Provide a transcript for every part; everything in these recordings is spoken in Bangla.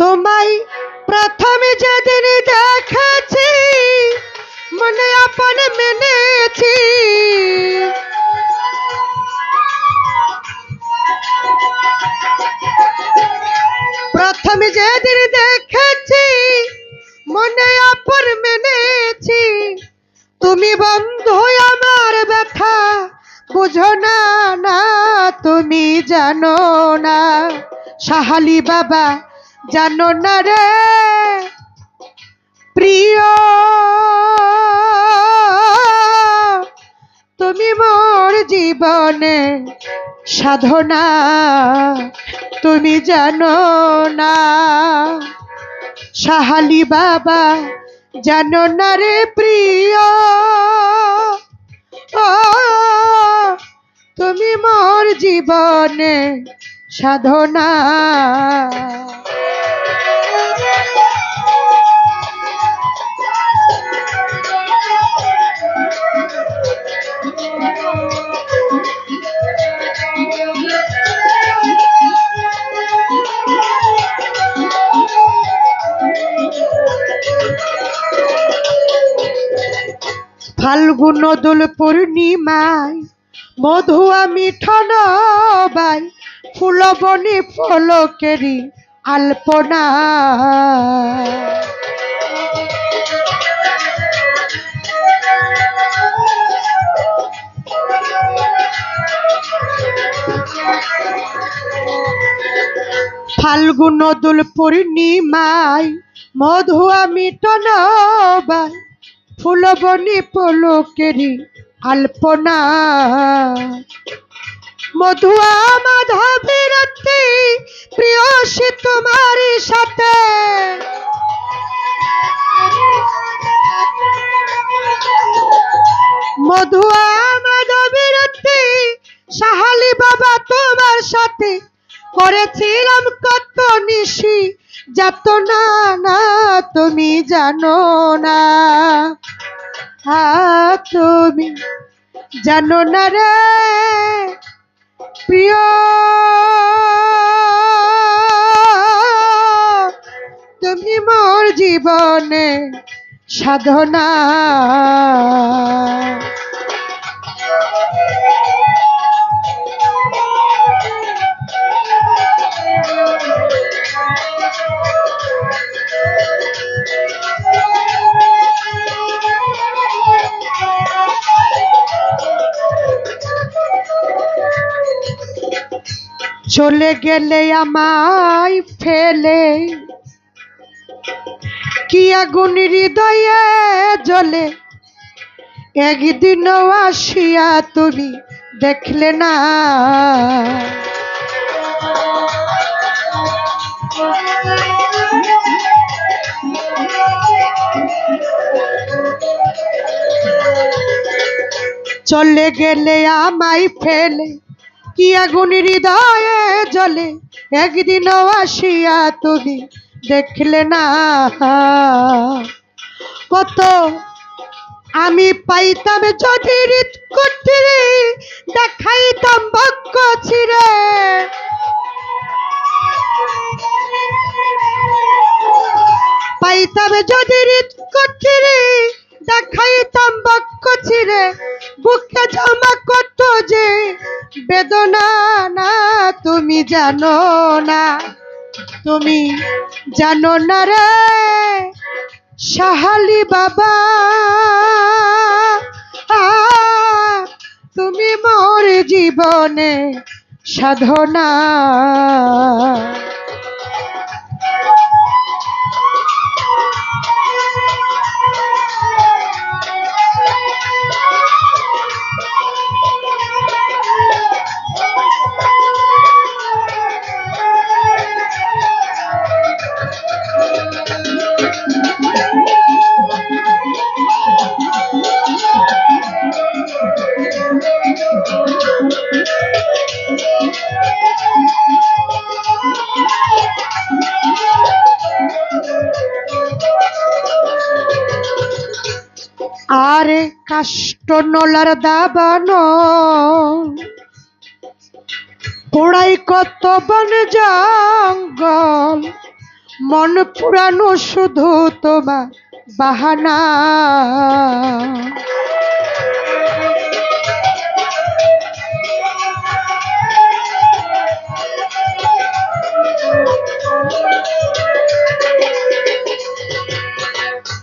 তোমায় প্রথমে যেদিন দেখেছি, মনে আপন মেনেছি। প্রথমে যেদিন দেখেছি, মনে আপন মেনেছি। তুমি বন্ধু, আমার ব্যথা, বুঝো না না, তুমি জানো না। সাহালি বাবা জানো না রে, প্রিয়। তুমি মোর জীবনে সাধনা, তুমি জানো না। সাহালি বাবা, জানো না রে, প্রিয়। তুমি মোর জীবনে সাধনা। ফাল্গুন দোল পূর্ণিমায় মধুয়া মিঠন বাই ফুলবনি ফলকেরি আলপনা ফাল্গুন দোল পূর্ণিমায় মধুয়া মিটন বাই ফুলবনি পলকেরি আলপনা। মধুয়া মাধবের প্রিয় সে তোমার সাথে। মধুয়া মাধবের সাহালি বাবা তোমার সাথে। করেছিলাম কত নিশি যাত না না, তুমি জানো না। হা তুমি জানো না রে, প্রিয়। তুমি মোর জীবনে সাধনা। চলে গেলে আমায় ফেলে। কি আগুন হৃদয়ে জ্বলে? একদিনও আসিয়া তুমি দেখলে না। চলে গেলে আমায় ফেলে। কি আগুন হৃদয়ে জ্বলে? একদিনও আসিয়া তুমি দেখলে না। কত আমি পাইতাম যদি হৃদ দেখাইতাম বক্ষ ছিড়ে পাইতাম যদি হৃদ করতে দেখাইতাম বক্ষ ছিড়ে বুকে বেদনা না, তুমি জানো না। তুমি জানো না রে, সাহালি বাবা। তুমি মোর জীবনে সাধনা। আরে কাষ্ট নলার দাবানো। পোড়াই কত বন জঙ্গল। মন পুরানো শুধু তোমার বাহানা।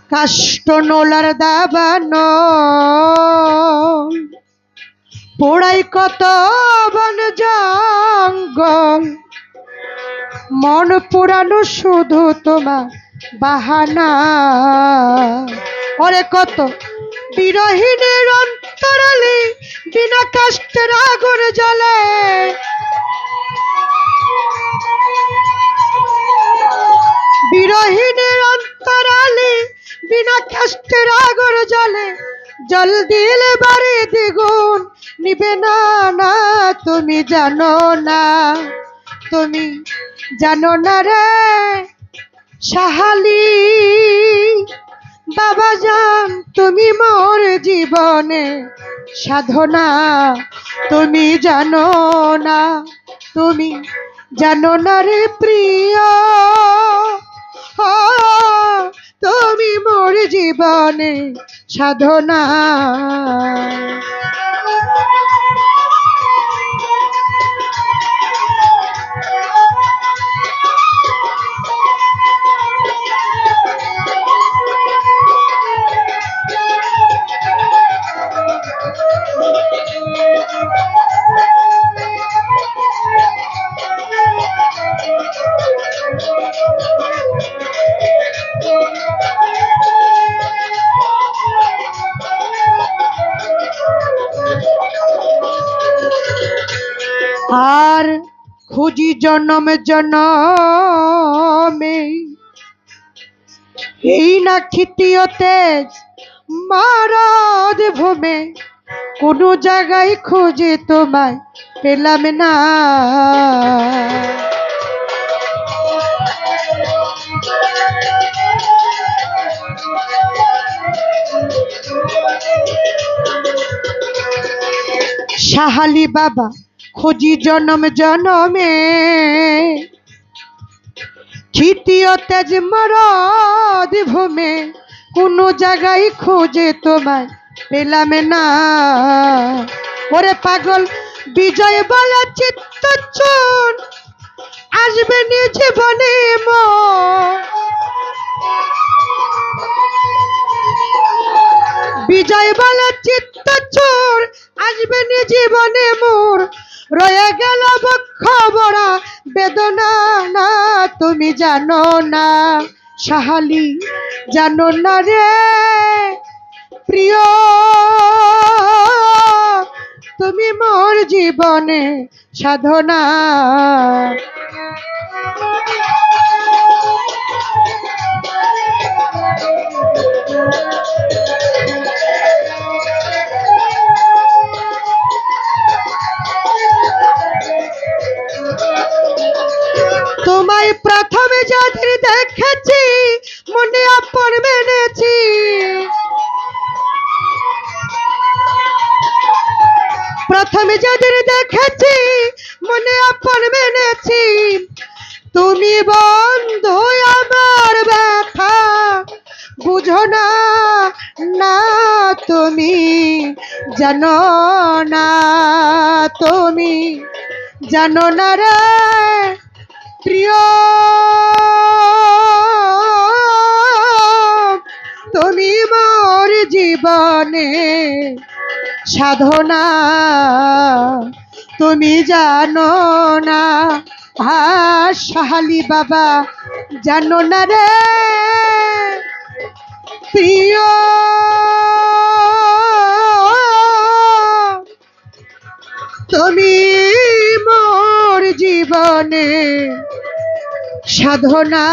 কাষ্ট নোলার দাবানো। পোড়াই কত বন জঙ্গল। মন পুরানো শুধু তোমার বাহানা। ওরে কত বিরহীনের অন্তরালে, বিনা কাষ্টের আগুন জ্বলে। জানো না, তুমি জানো না রে, সাহালি। বাবা জান, তুমি মোর জীবনে সাধনা। তুমি জানো না, তুমি জানো না রে প্রিয়। তুমি মোর জীবনে সাধনা। আর খুঁজি জনম জনমে। এই না খিতিয়তে মারাদ ভূমে। কোনো জায়গায় খুঁজে তোমায় পেলাম না। সাহালি বাবা খুঁজি জনম জনমে। তৃতীয় তেজ মরদ ভূমে, কোনো জায়গায় খুঁজে তোমায় পেলাম না। ওরে পাগল, বিজয় বলা চিত্ত আসবে জীবনে মন। বিজয় বলে চিত্ত চোর আসবে নি জীবনে মোর রয়ে গেল বক্ষ বড়া বেদনা না, তুমি জানো না। সাহালি, জানো না রে। প্রিয়, তুমি মোর জীবনে সাধনা। মনে আপন মেনেছি। তুমি বন্ধু আমার ব্যথা বুঝো না না তুমি, জানো না তুমি, জানো না রে, প্রিয়। তুমি মোর জীবনে সাধনা তুমি জানো না হা সাহালি বাবা জানো না রে। প্রিয় তুমি মোর জীবনে সাধনা